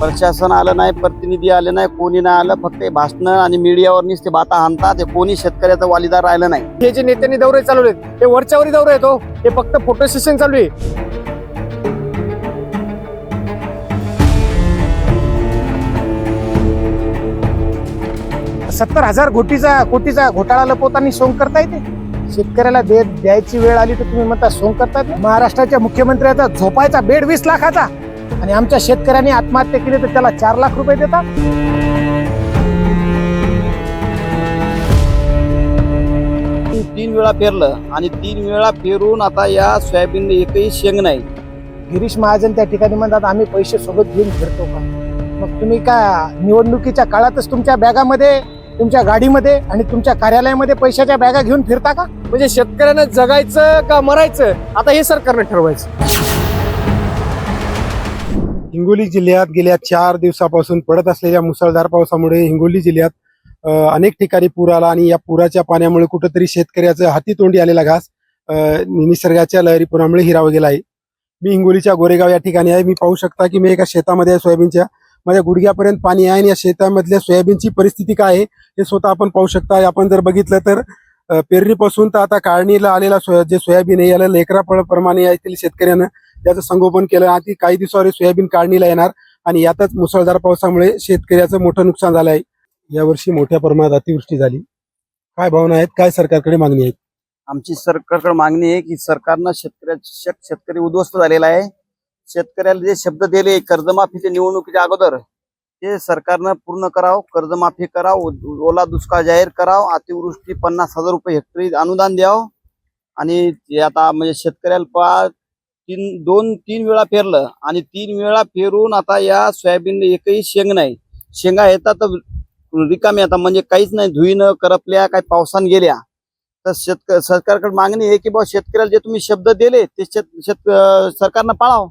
प्रशासन आलं नाही प्रतिनिधी आले नाही कोणी नाही आलं फक्त भाषण आणि मीडियावर नुसते बाता हाणतात ते कोणी शेतकऱ्याचं वालीदार राहिलं नाही. हे जे नेत्यांनी दौरे चालवलेत हे वरच्यावरी दौरे येतो हो. हे. फक्त फोटो सेशन चालू आहे. सत्तर हजार घोटीचा कोटीचा घोटाळा लपवताना सोंग करता येते शेतकऱ्याला दे द्यायची वेळ आली तर तुम्ही म्हणता सोंग करतात महाराष्ट्राच्या मुख्यमंत्र्याचा झोपायचा बेड वीस लाखाचा. आणि आमच्या शेतकऱ्यांनी आत्महत्या केली तर त्याला चार लाख रुपये देतात. तीन वेळा पेरलं आणि तीन वेळा पेरून आता या सोयाबीन एकही शेंग नाही. गिरीश महाजन त्या ठिकाणी म्हणतात आम्ही पैसे सोबत घेऊन फिरतो का? मग तुम्ही का निवडणुकीच्या काळातच तुमच्या बॅगामध्ये तुमच्या गाडीमध्ये आणि तुमच्या कार्यालयामध्ये पैशाच्या बॅगा घेऊन फिरता का? म्हणजे शेतकऱ्यांना जगायचं का मरायचं? आता हे सरकारनं ठरवायचं. हिंगोली जिल्ह्यात गेल्या चार दिवसापासून पडत असलेल्या मुसळधार पावसामुळे हिंगोली जिल्ह्यात अनेक ठिकाणी पूर आला आणि या पुराच्या पाण्यामुळे कुठंतरी शेतकऱ्याचं हातीतोंडी आलेला घास निसर्गाच्या निसर्गाच्या लहरीपुरामुळे हिरावं गेला आहे. मी हिंगोलीच्या गोरेगाव या ठिकाणी आहे. मी पाहू शकता की मी एका शेतामध्ये आहे सोयाबीनच्या. माझ्या गुडघ्यापर्यंत पाणी आहे आणि या शेतामधल्या सोयाबीनची परिस्थिती काय आहे हे स्वतः आपण पाहू शकता. आपण जर बघितलं तर पेरणीपासून तर आता काढणीला आलेला सोया जे सोयाबीन आहे याला लेकरा प्रमाणे येथील शेतकऱ्यांना त्याचं संगोपन केलं. आणि काही दिवसावर सोयाबीन काढणीला येणार आणि यातच मुसळधार पावसामुळे शेतकऱ्याचं मोठं नुकसान झालं आहे. यावर्षी मोठ्या प्रमाणात अतिवृष्टी झाली. काय भावना आहेत? काय सरकारकडे मागणी आहेत? आमची सरकारकडे मागणी आहे की सरकारनं शेतकऱ्या शेत- शेतकरी उद्ध्वस्त झालेला आहे. शेतकऱ्याला जे शब्द दिले कर्जमाफीच्या निवडणुकीच्या अगोदर ते सरकारनं पूर्ण करावं कर्जमाफी करावं ओला दुष्काळ जाहीर करावं अतिवृष्टी पन्नास हजार रुपये हेक्टरी अनुदान द्यावं. आणि आता म्हणजे शेतकऱ्याला पा तीन दोन तीन वेळा पेरलं आणि तीन वेळा पेरून आता या सोयाबीन एकही शेंग नाही. शेंगा येतात तर रिकामी आता म्हणजे काहीच नाही. धुईनं करपल्या काही पावसानं गेल्या. तर शेतक सरकारकडे मागणी आहे की बाबा शेतकऱ्याला जे तुम्ही शब्द दिले ते शेत शेत सरकारनं पाळाव.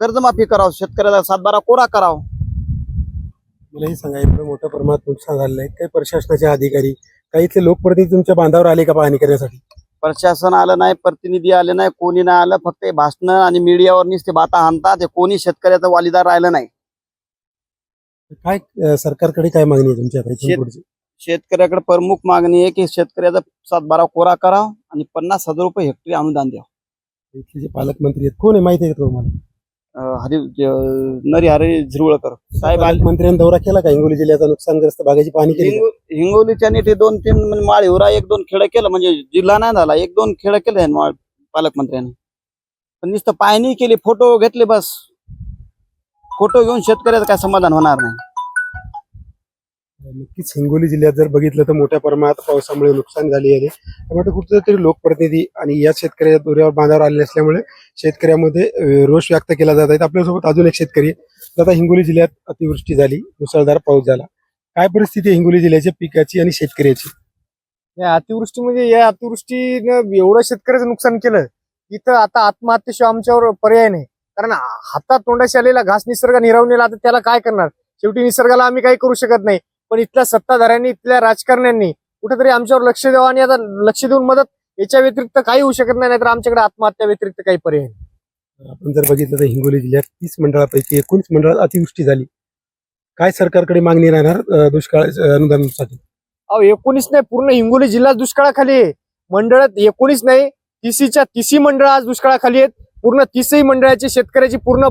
कर्जमाफी करावं. शेतकऱ्याला सातबारा कोरा करावं. मला हे सांगा एवढं मोठ्या प्रमाणात नुकसान झालेलं आहे. काही प्रशासनाचे अधिकारी काही इथले लोकप्रतिनिधी तुमच्या बांधावर आले का पाहणी करण्यासाठी? प्रशासन आलं नाही प्रतिनिधी आले नाही कोणी नाही आलं फक्त भाषण आणि मीडियावर नुसते बाता हाणतात ते कोणी शेतकऱ्याचं वालिदार राहिलं नाही. काय अं, सरकारकडे काय मागणी आहे तुमच्याकडे इथून शेत- पुढची? शेतकऱ्याकडे प्रमुख मागणी आहे की शेतकऱ्याचा सातबारा कोरा करावा आणि पन्नास हजार रुपये हेक्टरी अनुदान द्यावं इथले जे पालकमंत्री आहेत कोण आहे माहिती आहे का तुम्हाला? अं, हरी नरी हरी झिरवळकर. साहेब पालकमंत्र्यांनी दौरा केला का? हिंगोली जिल्ह्याचा नुकसानग्रस्त भागाची पाहणी केली का? हिंगो- हिंगोलीच्या नीट दोन तीन म्हणजे माळ हिवरा एक दोन खेळ केलं. म्हणजे जिल्हा नाही झाला एक दोन खेळ केले माळ पालकमंत्र्यांनी. पण नुसतं पाहणी केली फोटो घेतले बस. फोटो घेऊन शेतकऱ्याचं काय समाधान होणार नाही. नक्कीच हिंगोली जिल्ह्यात जर बघितलं तर मोठ्या प्रमाणात पावसामुळे नुकसान झाले आहे. त्यामुळे कुठेतरी लोकप्रतिनिधी आणि या शेतकऱ्या दोऱ्यावर बांधावर आलेले असल्यामुळे शेतकऱ्यामध्ये रोष व्यक्त केला जात आहे. आपल्यासोबत अजून एक शेतकरी आता हिंगोली जिल्ह्यात अतिवृष्टी झाली मुसळधार पाऊस झाला. काय परिस्थिती आहे हिंगोली जिल्ह्याच्या पिकाची आणि शेतकऱ्याची? या अतिवृष्टी म्हणजे या अतिवृष्टीनं एवढं शेतकऱ्याचं नुकसान केलं इथं आता आत्महत्येशिवाय आमच्यावर पर्याय नाही. कारण हातात तोंडाशी आलेला घास निसर्ग निरावून आता त्याला काय करणार? शेवटी निसर्गाला आम्ही काही करू शकत नाही. पण इथल्या सत्ताधाऱ्यांनी इथल्या राजकारण्यांनी कुठेतरी आमच्यावर लक्ष द्यावं आणि आता लक्ष देऊन मदत याच्या व्यतिरिक्त काही होऊ शकत नाही नाहीतर आमच्याकडे आत्महत्या व्यतिरिक्त काही पर्याय आपण जर बघितलं तर हिंगोली जिल्ह्यात तीस मंडळापैकी एकोणीस मंडळात अतिवृष्टी झाली. काय सरकारकडे मागणी राहणार दुष्काळ अनुदानासाठी? अहो एकोणीस नाही पूर्ण हिंगोली जिल्हा दुष्काळाखाली आहे. मंडळात एकोणीस नाही तिसीच्या तिसी मंडळ आज दुष्काळाखाली आहेत. पूर्ण तिसही मंडळाचे शेतकऱ्याची पूर्ण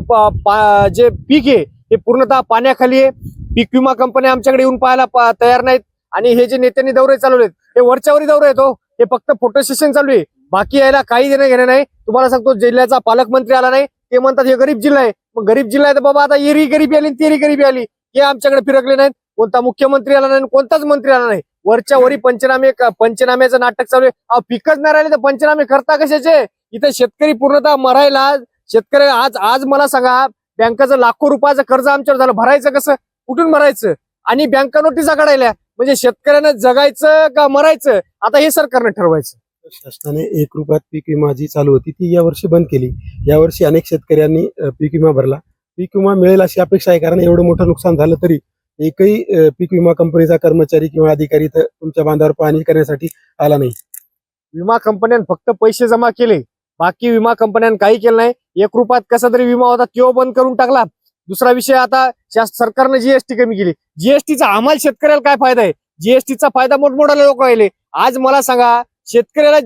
जे पीक आहे ते पूर्णतः पाण्याखाली आहे. पीक विमा कंपन्या आमच्याकडे येऊन पाहायला पा- तयार नाहीत. आणि हे जे नेत्यांनी दौरे चालवलेत हे वरच्यावरी दौरे येतो हो. हे. फक्त फोटो सेशन चालू आहे. बाकी यायला काही देणं घेणं नाही. तुम्हाला सांगतो जिल्ह्याचा पालकमंत्री आला नाही. ते म्हणतात हे गरीब जिल्हा आहे. मग गरीब जिल्हा आहे तर बाबा आता येरी गरीबी आली तेरी गरीबी आली. हे आमच्याकडे फिरकले नाहीत. कोणता मुख्यमंत्री आला नाही कोणताच मंत्री आला नाही. वरच्या वरी पंचनामे पंचनाम्याचं नाटक चालू आहे. अहो पिकच नाही राहिले तर पंचनामे करता कशाचे? इथे शेतकरी पूर्णतः मरायला शेतकरी आज आज मला सांगा बँकेचं लाखो रुपयाचं कर्ज आमच्यावर झालं. भरायचं कसं? कुठून भरायचं आणि बँका नोटिसा काढायला म्हणजे शेतकऱ्यांना जगायचं का मरायचं? आता हे सरकारनं ठरवायचं. शासनाने एक रुपयात पीक विमा जी चालू होती ती यावर्षी बंद केली. यावर्षी अनेक शेतकऱ्यांनी पीक विमा भरला. पीक विमा मिळेल अशी अपेक्षा आहे कारण एवढं मोठं नुकसान झालं तरी एकही पीक विमा कंपनीचा कर्मचारी किंवा अधिकारी इथं तुमच्या बांधावर पाहणी करण्यासाठी आला नाही. विमा कंपन्यां फक्त पैसे जमा केले. बाकी विमा कंपन्यां काही केलं नाही. एक रुपयात कसा तरी विमा होता तो बंद करून टाकला. दुसरा विषय आता सरकारनं जीएसटी कमी केली. जीएसटीचा आम्हाला शेतकऱ्याला काय फायदा आहे? जीएसटीचा फायदा मोठमोठ्या लोक राहिले आज मला सांगा शेतकऱ्याला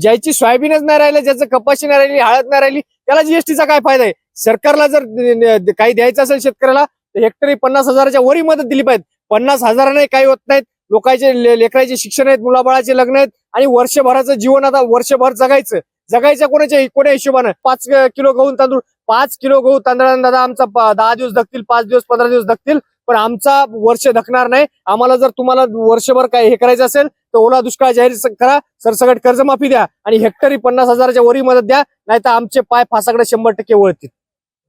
ज्याची सोयाबीनच नाही राहिलं ज्याचं कपाशी नाही राहिली हळद नाही राहिली त्याला जीएसटीचा काय फायदा आहे? सरकारला जर काही द्यायचं असेल शेतकऱ्याला तर हेक्टरी पन्नास हजाराच्या वरी मदत दिली पाहिजे. पन्नास हजाराने काही होत नाहीत. लोकांचे ले- लेकराचे शिक्षण आहेत मुलाबाळाचे लग्न आहेत आणि वर्षभराचं जीवन आता वर्षभर जगायचं. जगायचं कोणाच्या कोण्या हिशोबानं? पाच किलो गहू तांदूळ. पाच किलो गहू तांदळानं दादा आमचा दहा दिवस धकतील पाच दिवस पंधरा दिवस धकतील पण आमचा वर्ष धकणार नाही. आम्हाला जर तुम्हाला वर्षभर काय हे करायचं असेल तर ओला दुष्काळ जाहीर करा सरसकट कर्जमाफी द्या आणि हेक्टरी पन्नास हजाराच्या वरी मदत द्या नाही तर आमचे पाय फासाकडे शंभर टक्के वळतील.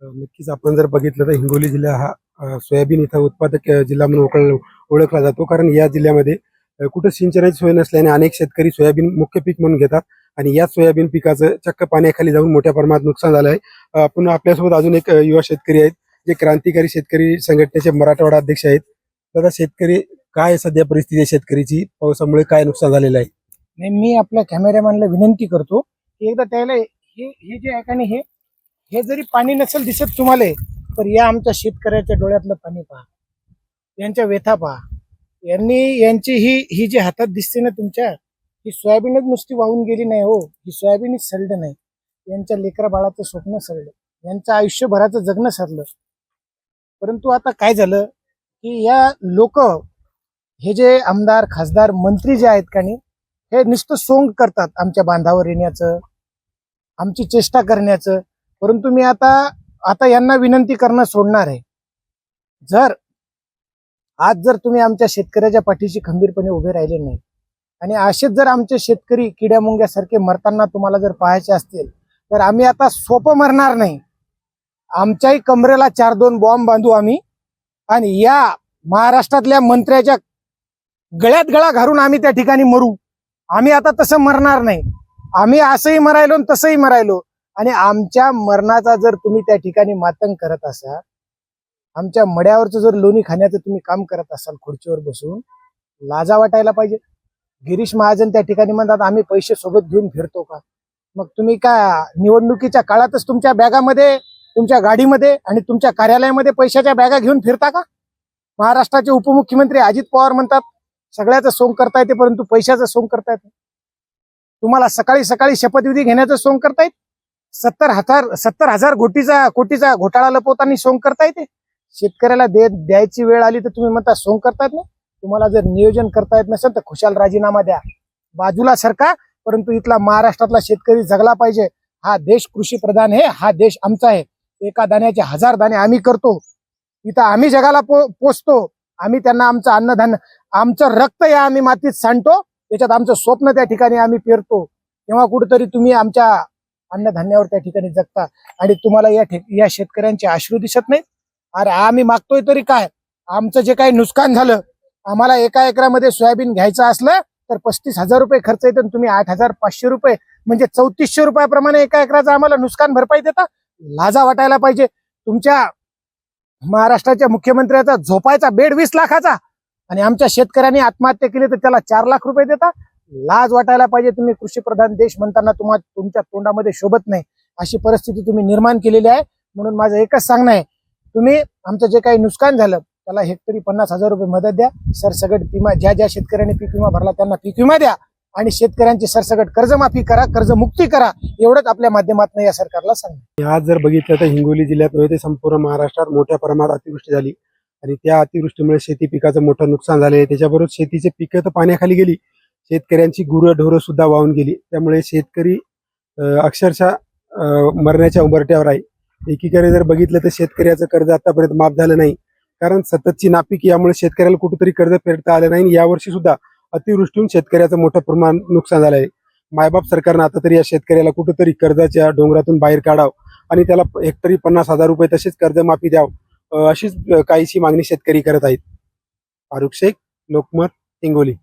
नक्कीच आपण जर बघितलं तर हिंगोली जिल्हा हा सोयाबीन इथं उत्पादक जिल्हा म्हणून ओळखला ओळखला जातो. कारण या जिल्ह्यामध्ये कुठं सिंचनाची सोय नसल्याने अनेक शेतकरी सोयाबीन मुख्य पीक म्हणून घेतात. आणि या सोयाबीन पिकाचं चक्क पाण्याखाली जाऊन मोठ्या प्रमाणात नुकसान झालं आहे. आपण आपल्यासोबत अजून एक युवा शेतकरी आहेत जे क्रांतिकारी शेतकरी संघटनेचे मराठवाडा अध्यक्ष आहेत. तर शेतकरी काय सध्या परिस्थिती आहे शेतकरीची? पावसामुळे काय नुकसान झालेलं आहे? नाही मी आपल्या कॅमेरामॅनला विनंती करतो की एकदा त्याला हे हे जे आहे का नाही हे हे जरी पाणी नसेल दिसत तुम्हाला तर या आमच्या शेतकऱ्याच्या डोळ्यातलं पाणी पहा. यांच्या व्यथा पहा. यांनी यांची ही ही जी हातात दिसते ना तुमच्या ही सोयाबीनच नुसती वाहून गेली नाही हो. ही सोयाबीनच सडलं नाही. यांच्या लेकरा बाळाचं स्वप्न सरळ यांचं आयुष्यभराचं जगणं सरलं परंतु आता काय झालं की या लोक हे जे आमदार खासदार मंत्री जे आहेत का नाही हे नुसतं सोंग करतात आमच्या बांधावर येण्याचं आमची चेष्टा करण्याचं. परंतु मी आता आता यांना विनंती करणं सोडणार आहे. जर आज जर तुम्ही आमच्या शेतकऱ्याच्या पाठीशी खंबीरपणे उभे राहिले नाही आणि असेच जर आमचे शेतकरी किड्यामुंग्यासारखे मरताना तुम्हाला जर पाहायचे असतील तर आम्ही आता सोपं मरणार नाही. आमच्याही कमरेला चार दोन बॉम्ब बांधू आम्ही आणि या महाराष्ट्रातल्या मंत्र्याच्या गळ्यात गळा घालून आम्ही त्या ठिकाणी मरू. आम्ही आता तसं मरणार नाही. आम्ही असंही मरायलो आणि तसंही मरायलो. आणि आमच्या मरणाचा जर तुम्ही त्या ठिकाणी मातंग करत असाल आमच्या मड्यावरचं जर लोणी खाण्याचं तुम्ही काम करत असाल खुर्चीवर बसून लाजा वाटायला पाहिजे. गिरीश महाजन त्या ठिकाणी म्हणतात आम्ही पैसे सोबत घेऊन फिरतो का? मग तुम्ही का निवडणुकीच्या काळातच तुमच्या बॅगामध्ये तुमच्या गाडीमध्ये आणि तुमच्या कार्यालयामध्ये पैशाच्या बॅगा घेऊन फिरता का? महाराष्ट्राचे उपमुख्यमंत्री अजित पवार म्हणतात सगळ्याचं सोंग करता येते परंतु पैशाचं सोंग करता येते तुम्हाला सकाळी सकाळी शपथविधी घेण्याचं सोंग करता येत? सत्तर हजार सत्तर हजार कोटीचा कोटीचा घोटाळा लपवताना सोंग करता येते? शेतकऱ्याला दे द्यायची वेळ आली तर तुम्ही म्हणता सोंग करतायत ना तुम्हाला जर नियोजन करता येत नसेल तर खुशाल राजीनामा द्या. बाजूला सरका परंतु इथला महाराष्ट्रातला शेतकरी जगला पाहिजे. हा देश कृषी प्रधान आहे हा देश आमचा आहे. एका दाण्याचे हजार दाणे आम्ही करतो. इथं आम्ही जगाला पो पोचतो आम्ही त्यांना आमचं अन्नधान्य आमचं रक्त या आम्ही मातीत सांडतो. त्याच्यात आमचं स्वप्न त्या ठिकाणी आम्ही पेरतो. तेव्हा कुठेतरी तुम्ही आमच्या अन्नधान्यावर त्या ठिकाणी जगता. आणि तुम्हाला या ठिक या शेतकऱ्यांचे अश्रू दिसत नाहीत. अरे आम्ही मागतोय तरी काय? आमचं जे काही नुकसान झालं आम्हाला एका एकरामध्ये सोयाबीन घ्यायचं असलं तर पस्तीस हजार रुपये खर्च येतो आणि तुम्ही आठ हजार पाचशे रुपये म्हणजे चौतीसशे रुपयाप्रमाणे एका एकराचं आम्हाला नुकसान भरपाई देता. लाजा वाटायला पाहिजे. तुमच्या महाराष्ट्राच्या मुख्यमंत्र्याचा झोपायचा बेड वीस लाखाचा आणि आमच्या शेतकऱ्यांनी आत्महत्या केली तर त्याला चार लाख रुपये देता. लाज वाटायला पाहिजे. तुम्ही कृषीप्रधान देश म्हणताना तुम्हा तुमच्या तोंडामध्ये शोभत नाही. अशी परिस्थिती तुम्ही निर्माण केलेली आहे. म्हणून माझं एकच सांगणं आहे. तुम्ही आमचं जे काही नुकसान झालं त्याला हेक्टरी पन्नास हजार रुपये मदत द्या. सरसगट विमा ज्या ज्या शेतकऱ्यांनी पीक विमा भरला त्यांना पीक विमा द्या. आणि शेतकऱ्यांची सरसगट कर्जमाफी करा कर्जमुक्ती करा एवढंच आपल्या माध्यमातून या सरकारला सांग आज जर बघितलं तर हिंगोली जिल्ह्यात नव्हे ते संपूर्ण महाराष्ट्रात मोठ्या प्रमाणात अतिवृष्टी झाली. आणि त्या अतिवृष्टीमुळे शेती पिकाचं मोठं नुकसान झाले त्याच्याबरोबर शेतीचे पिकं तर पाण्याखाली गेली. शेतकऱ्यांची गुरं ढोरं सुद्धा वाहून गेली. त्यामुळे शेतकरी अक्षरशः मरण्याच्या उंबरट्यावर आहे. एकीकडे जर बघितलं तर शेतकऱ्याचं कर्ज आतापर्यंत माफ झालं नाही. कारण सततची नापीक यामुळे शेतकऱ्याला कुठेतरी कर्ज फेडता आलं नाही. यावर्षी सुद्धा अतिवृष्टीहून शेतकऱ्याचं मोठं प्रमाण नुकसान झालं आहे. मायबाप सरकारनं आता तरी या शेतकऱ्याला कुठेतरी कर्जाच्या डोंगरातून बाहेर काढावं आणि त्याला हेक्टरी पन्नास हजार रुपये तसेच कर्जमाफी द्यावं अशीच काहीशी मागणी शेतकरी करत आहेत. फारुख शेख लोकमत हिंगोली.